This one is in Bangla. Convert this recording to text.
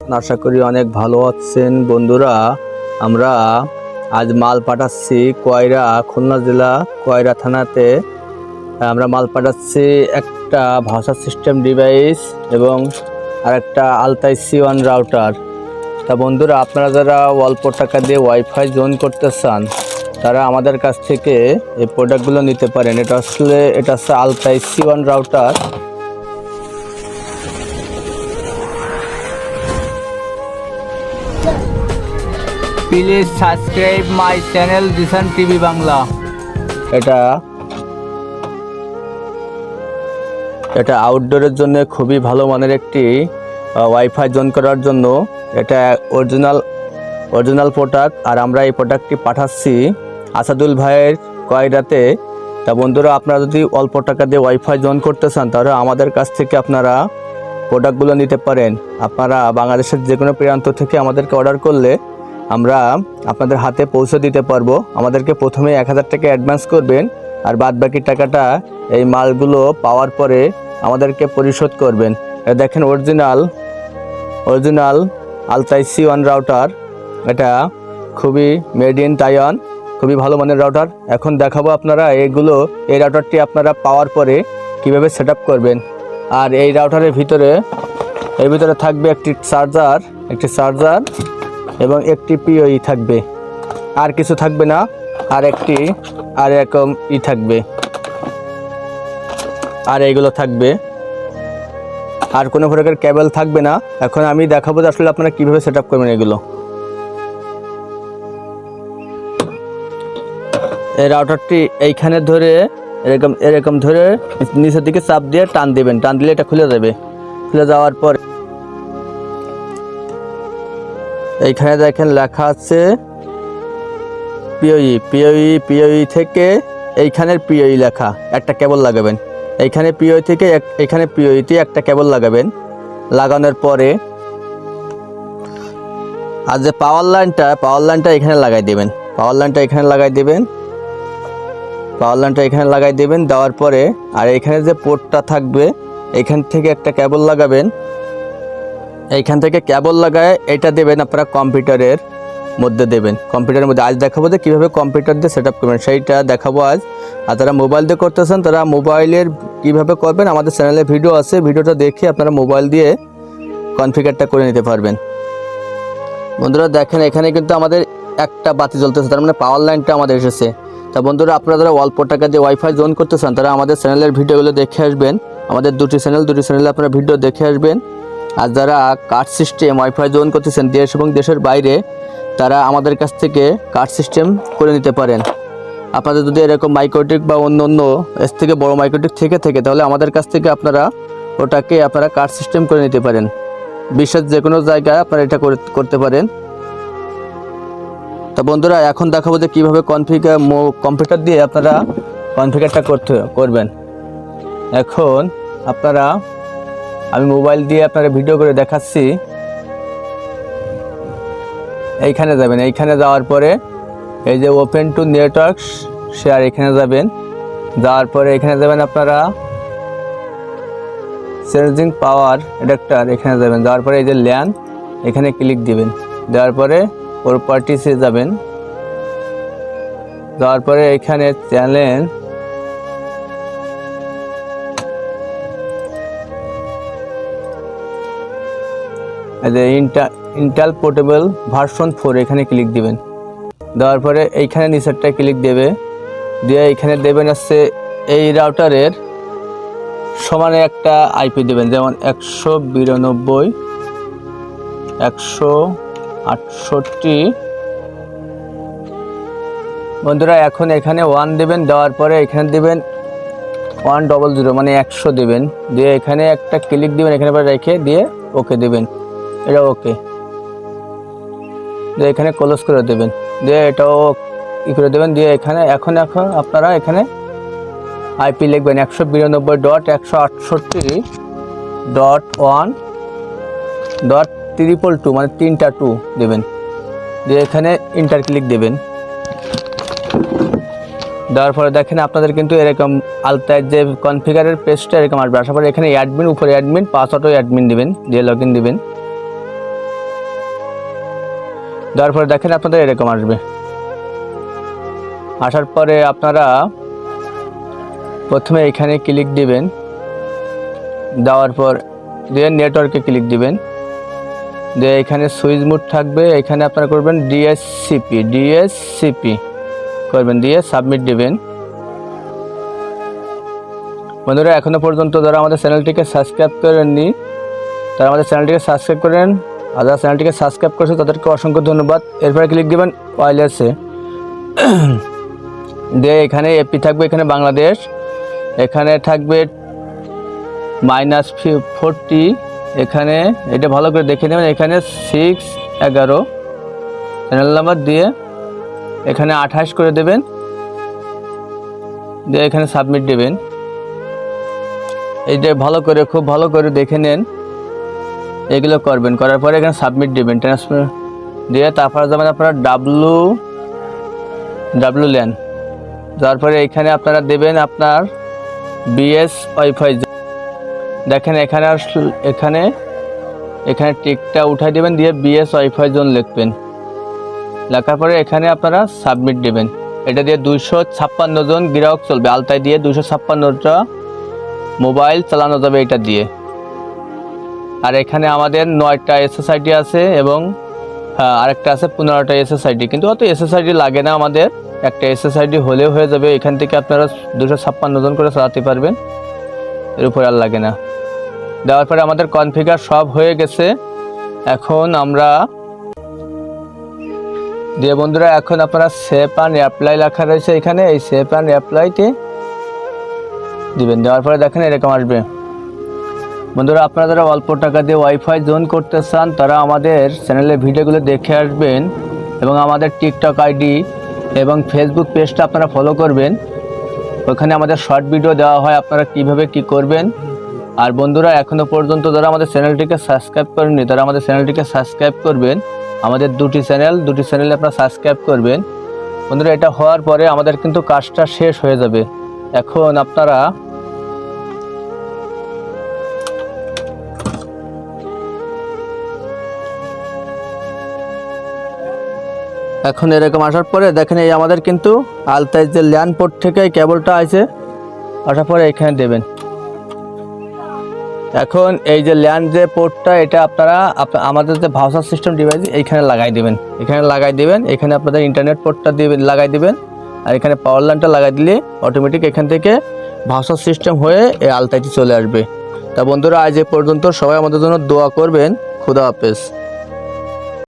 আশা করি অনেক ভালো আছেন বন্ধুরা। আমরা আজ মাল পাঠাচ্ছি কয়রা খুলনা জেলা কয়রা থানাতে। আমরা মাল পাঠাচ্ছি একটা ভাষা সিস্টেম ডিভাইস এবং আরেকটা আলতাই সি ওয়ান রাউটার। তা বন্ধুরা, আপনারা যারা অল্প টাকা দিয়ে ওয়াইফাই জয়েন করতে চান, তারা আমাদের কাছ থেকে এই প্রোডাক্টগুলো নিতে পারেন। এটা আসলে, এটা হচ্ছে Altai one router. Please subscribe my channel Dishan TV Bangla এটা এটা আউটডোরের জন্য খুবই ভালো মানের একটি ওয়াইফাই জোন করার জন্য। এটা অরিজিনাল অরিজিনাল প্রোডাক্ট আর আমরা এই প্রোডাক্টটি পাঠাচ্ছি আসাদুল ভাইয়ের কয়রাতে। তা বন্ধুরা, আপনারা যদি অল্প টাকা দিয়ে ওয়াইফাই জোন করতে চান, তাহলে আমাদের কাছ থেকে আপনারা প্রোডাক্টগুলো নিতে পারেন। আপনারা বাংলাদেশের যে কোনো প্রান্ত থেকে আমাদেরকে অর্ডার করলে আমরা আপনাদের হাতে পৌঁছে দিতে পারব। আমাদেরকে প্রথমে এক হাজার টাকা অ্যাডভান্স করবেন আর বাদ বাকি টাকাটা এই মালগুলো পাওয়ার পরে আমাদেরকে পরিশোধ করবেন। দেখেন original original Altai C one router এটা খুবই মেড ইন তাইওয়ান খুবই ভালো মানের রাউটার এখন দেখাবো আপনারা এগুলো, এই রাউটারটি আপনারা পাওয়ার পরে কীভাবে সেট করবেন। আর এই রাউটারের ভিতরে, এর ভিতরে থাকবে একটি চার্জার একটি চার্জার এবং একটি পিওই থাকবে। আর কিছু থাকবে না, আর একটি, আর এরকম ই থাকবে। আর এইগুলো থাকবে। আর কোনো প্রকার কেবল থাকবে না। এখন আমি দেখাবো যে আসলে আপনারা কীভাবে সেট আপ করবেন এগুলো। এই রাউটারটি এইখানে ধরে এরকম এরকম ধরে নিচের দিকে চাপ দিয়ে টান দিবেন। টান দিলে এটা খুলে যাবে। খুলে যাওয়ার পর এইখানে দেখেন লেখা আছে পিওই পিওই পিওই থেকে এইখানের পিওই লেখা, একটা কেবল লাগাবেন। এইখানে পিওই থেকে এইখানে পিওইতে একটা কেবল লাগাবেন। লাগানোর পরে আর যে পাওয়ার লাইনটা পাওয়ার লাইনটা এখানে লাগাই দেবেন। পাওয়ার লাইনটা এখানে লাগাই দেবেন। পাওয়ার লাইনটা এখানে লাগাই দেবেন, দেওয়ার পরে, আর এখানে যে পোর্টটা থাকবে, এখান থেকে একটা কেবল লাগাবেন। এইখান থেকে কেবল লাগায় এটা দেবেন আপনারা কম্পিউটারের মধ্যে দেবেন। কম্পিউটারের মধ্যে আজ দেখাবো যে কীভাবে কম্পিউটার দিয়ে সেট আপ করবেন, সেইটা দেখাবো আজ। আর যারা মোবাইল দিয়ে করতেছেন, তারা মোবাইলের কীভাবে করবেন, আমাদের চ্যানেলে ভিডিও আছে ভিডিওটা দেখে আপনারা মোবাইল দিয়ে কনফিগারটা করে নিতে পারবেন। বন্ধুরা, দেখেন এখানে কিন্তু আমাদের একটা বাতি জ্বলতেছে, তার মানে পাওয়ার লাইনটা আমাদের এসেছে। তা বন্ধুরা, আপনারা যারা অল্প টাকা দিয়ে ওয়াইফাই জোন করতে চান তারা আমাদের চ্যানেলের ভিডিওগুলো দেখে আসবেন। আমাদের দুটি চ্যানেল, দুটি চ্যানেলে আপনারা ভিডিও দেখে আসবেন। আর যারা কার্ড সিস্টেম ওয়াইফাই জোন করতেছেন দেশ এবং দেশের বাইরে, তারা আমাদের কাছ থেকে কার্ড সিস্টেম করে নিতে পারেন। আপনাদের যদি এরকম মাইক্রোটিক বা অন্য অন্য এর থেকে বড় মাইক্রোটিক থেকে থেকে, তাহলে আমাদের কাছ থেকে আপনারা ওটাকে আপনারা কার্ড সিস্টেম করে নিতে পারেন। বিশ্বের যে কোনো জায়গায় আপনারা এটা করে- করতে পারেন। তা বন্ধুরা, এখন দেখাবো যে কীভাবে কনফিগার কম্পিউটার দিয়ে আপনারা কনফিগারটা করতে, করবেন। এখন আপনারা, আমি মোবাইল দিয়ে আপনারা ভিডিও করে দেখাচ্ছি। এইখানে যাবেন, এইখানে যাওয়ার পরে এই যে ওপেন টু নেটওয়ার্ক শেয়ার এখানে যাবেন। যাওয়ার পরে এখানে যাবেন আপনারা চার্জিং পাওয়ার অ্যাডাপ্টার এখানে যাবেন। যাওয়ার পরে এই যে ল্যান এখানে ক্লিক দিবেন। দেওয়ার পরে প্রপার্টিসে যাবেন। যাওয়ার পরে এখানে চ্যানেল ইন্টাল পোর্টেবল ভার্সন ফোর এখানে ক্লিক দিবেন। দেওয়ার পরে এইখানে নিচেরটায় ক্লিক দেবে। দিয়ে এইখানে দেবেন হচ্ছে এই রাউটারের সমানে একটা আইপি দেবেন, যেমন একশো বিরানব্বই, একশো আটষট্টি। বন্ধুরা, এখন এখানে ওয়ান দেবেন, দেওয়ার পরে এখানে দেবেন ওয়ান ডবল জিরো মানে একশো দেবেন। দিয়ে এখানে একটা ক্লিক দিবেন, এখানে পরে রেখে দিয়ে ওকে দেবেন। এটা ওকে দিয়ে এখানে ক্লোজ করে দেবেন। দিয়ে এটাও ই করে দেবেন। দিয়ে এখানে, এখন এখন আপনারা এখানে আইপি লিখবেন, একশো বিরানব্বই ডট একশো আটষট্টি dot one dot triple two মানে তিনটা টু দেবেন। দিয়ে এখানে ইন্টার ক্লিক দেবেন। দেওয়ার পরে দেখেন আপনাদের কিন্তু এরকম আলতায় যে কনফিগারের পেজটা এরকম আসবে। আসার পরে এখানে অ্যাডমিন উপরে অ্যাডমিন পাসওয়ার্ডও অ্যাডমিন দেবেন, দিয়ে লগ ইন দিবেন। দেওয়ার পরে দেখেন আপনাদের এরকম আসবে। আসার পরে আপনারা প্রথমে এখানে ক্লিক দিবেন। দেওয়ার পর, দিয়ে নেটওয়ার্কে ক্লিক দিবেন। দিয়ে এখানে সুইচ মোড থাকবে, এখানে আপনারা করবেন ডিএসসিপি ডিএসসিপি করবেন, দিয়ে সাবমিট দিবেন। বন্ধুরা, এখনও পর্যন্ত যারা আমাদের চ্যানেলটিকে সাবস্ক্রাইব করেননি, তারা আমাদের চ্যানেলটিকে সাবস্ক্রাইব করেন। আর যারা চ্যানেলটিকে সাবস্ক্রাইব করেছে, তাদেরকে অসংখ্য ধন্যবাদ। এরপরে ক্লিক দেবেন ওয়াইলেসে দিয়ে এখানে এপি থাকবে, এখানে বাংলাদেশ। এখানে থাকবে মাইনাস ফি ফোরটি এখানে, এটা ভালো করে দেখে নেবেন, এখানে সিক্স এগারো। চ্যানেল নাম্বার দিয়ে এখানে আঠাশ করে দেবেন। দিয়ে এখানে সাবমিট দেবেন। এইটা ভালো করে, খুব ভালো করে দেখে নেন। এগুলো করবেন, করার পরে এখানে সাবমিট দেবেন। ট্রান্সফার দিয়ে তারপরে যাবেন আপনারা ডাব্লু ডাব্লু ল্যান তারপরে এখানে আপনারা দেবেন আপনার বিএস ওয়াইফাই দেখেন এখানে আর এখানে এখানে টিকটা উঠাই দেবেন দিয়ে বিএস ওয়াইফাই জোন লিখবেন। লেখার পরে এখানে আপনারা সাবমিট দেবেন। এটা দিয়ে দুইশো ছাপ্পান্ন জন গ্রাহক চলবে। আলতায় দিয়ে দুইশো ছাপ্পান্নটা মোবাইল চালানো যাবে এটা দিয়ে। আর এখানে আমাদের নয়টা এসএসআইডি আছে এবং হ্যাঁ, আরেকটা আছে পনেরোটা এসএসআইডি কিন্তু অত এসএসআইডি লাগে না আমাদের। একটা এসএসআইডি হলেও হয়ে যাবে। এখান থেকে আপনারা দুশো ছাপ্পান্ন জন করে চালাতে পারবেন। এর উপরে আর লাগে না। দেওয়ার পরে আমাদের কনফিগার সব হয়ে গেছে। এখন আমরা দিয়ে বন্ধুরা, এখন আপনারা সেভ অ্যান্ড অ্যাপ্লাই লেখা রয়েছে এখানে। এই সেভ অ্যান্ড অ্যাপ্লাইতে দিবেন। দেওয়ার পরে দেখেন এরকম আসবে। বন্ধুরা, আপনারা যারা অল্প টাকা দিয়ে ওয়াইফাই জোন করতে চান, তারা আমাদের চ্যানেলের ভিডিওগুলো দেখে আসবেন এবং আমাদের টিকটক আইডি এবং ফেসবুক পেজটা আপনারা ফলো করবেন। ওখানে আমাদের শর্ট ভিডিও দেওয়া হয়, আপনারা কীভাবে কি করবেন। আর বন্ধুরা, এখনও পর্যন্ত যারা আমাদের চ্যানেলটিকে সাবস্ক্রাইব করেননি, তারা আমাদের চ্যানেলটিকে সাবস্ক্রাইব করবেন। আমাদের দুটি চ্যানেল, দুটি চ্যানেলে আপনারা সাবস্ক্রাইব করবেন। বন্ধুরা, এটা হওয়ার পরে আমাদের কিন্তু কাজটা শেষ হয়ে যাবে। এখন আপনারা এখন এরকম আসার পরে দেখেন এই আমাদের কিন্তু আলতায় যে ল্যান্ড পোর্ট থেকে কেবলটা আছে আসার পরে এখানে দেবেন। এখন এই যে ল্যান্ড যে পোর্টটা, এটা আপনারা আমাদের যে ভাউসার সিস্টেম ডিভাইস এইখানে লাগাই দিবেন। এখানে লাগাই দিবেন, এখানে আপনাদের ইন্টারনেট পোর্টটা দিয়ে লাগাই দিবেন, আর এখানে পাওয়ার লাইনটা লাগাই দিলে অটোমেটিক এখান থেকে ভাউসার সিস্টেম হয়ে এই আলতাইটি চলে আসবে। তা বন্ধুরা, আজ এ পর্যন্ত সবাই আমাদের জন্য দোয়া করবেন। খুদা হাফেজ।